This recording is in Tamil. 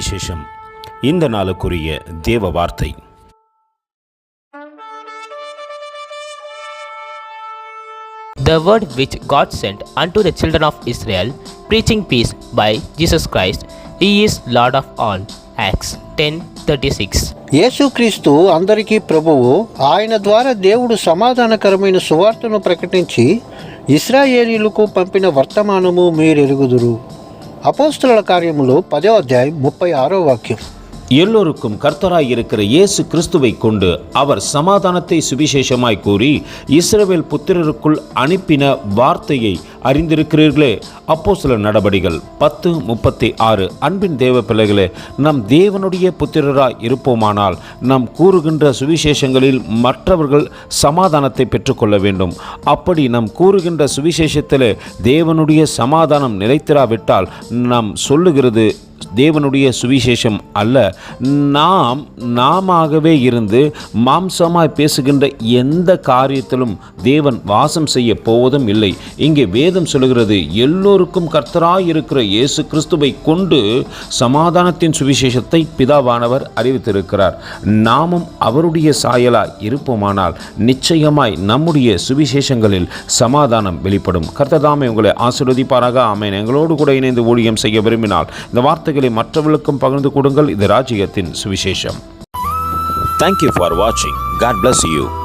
சுவிசேஷம் இந்த நாளுக்குரிய தேவ வார்த்தை The word which God sent unto the children of Israel, preaching peace by Jesus Christ, He is Lord of all. Acts 10:36. యేసుక్రీస్తు అందరికీ ప్రభువు ఆయన ద్వారా దేవుడు సమాధానకరమైన సువార్తను ప్రకటించి ఇస్రాయేలీలకు పంపిన వర్తమానము మీరెరుగుదురు అపోస్తుల కార్యములు పదో అధ్యాయం ముప్పై ఆరో వాక్యం எல்லோருக்கும் கர்த்தராய் இருக்கிற இயேசு கிறிஸ்துவை கொண்டு அவர் சமாதானத்தை சுவிசேஷமாய் கூறி இஸ்ரவேல் புத்திரருக்குள் அனுப்பின வார்த்தையை அறிந்திருக்கிறீர்களே. அப்போ சில நடபடிகள் பத்து முப்பத்தி ஆறு. அன்பின் தேவ பிள்ளைகளே நம் தேவனுடைய புத்திரராய் இருப்போமானால் நாம் கூறுகின்ற சுவிசேஷங்களில் மற்றவர்கள் சமாதானத்தை பெற்றுக்கொள்ள வேண்டும். அப்படி நாம் கூறுகின்ற சுவிசேஷத்தில் தேவனுடைய சமாதானம் நிலைத்திராவிட்டால் நாம் சொல்லுகிறது தேவனுடைய சுவிசேஷம் அல்ல. நாம் நாமாகவே இருந்து மாம்சமாய் பேசுகின்ற எந்த காரியத்திலும் தேவன் வாசம் செய்ய போவதும் இல்லை. இங்கே வேதம் சொல்லுகிறது எல்லோருக்கும் கர்த்தராய் இருக்கிற இயேசு கிறிஸ்துவை கொண்டு சமாதானத்தின் சுவிசேஷத்தை பிதாவானவர் அறிவித்திருக்கிறார். நாமும் அவருடைய சாயலாய் இருப்போமானால் நிச்சயமாய் நம்முடைய சுவிசேஷங்களில் சமாதானம் வெளிப்படும். கர்த்ததாமே உங்களை ஆசிர்வதிப்பாராக. ஆமேன். எங்களோடு கூட இணைந்து ஊழியம் செய்ய விரும்பினால் இந்த வார்த்தைகளை மற்றவர்களுக்கும் பகிர்ந்து கொடுங்கள். இது ராஜ்யத்தின் சுவிசேஷம். தேங்க்யூ ஃபார் வாட்சிங் காட் பிளஸ் யூ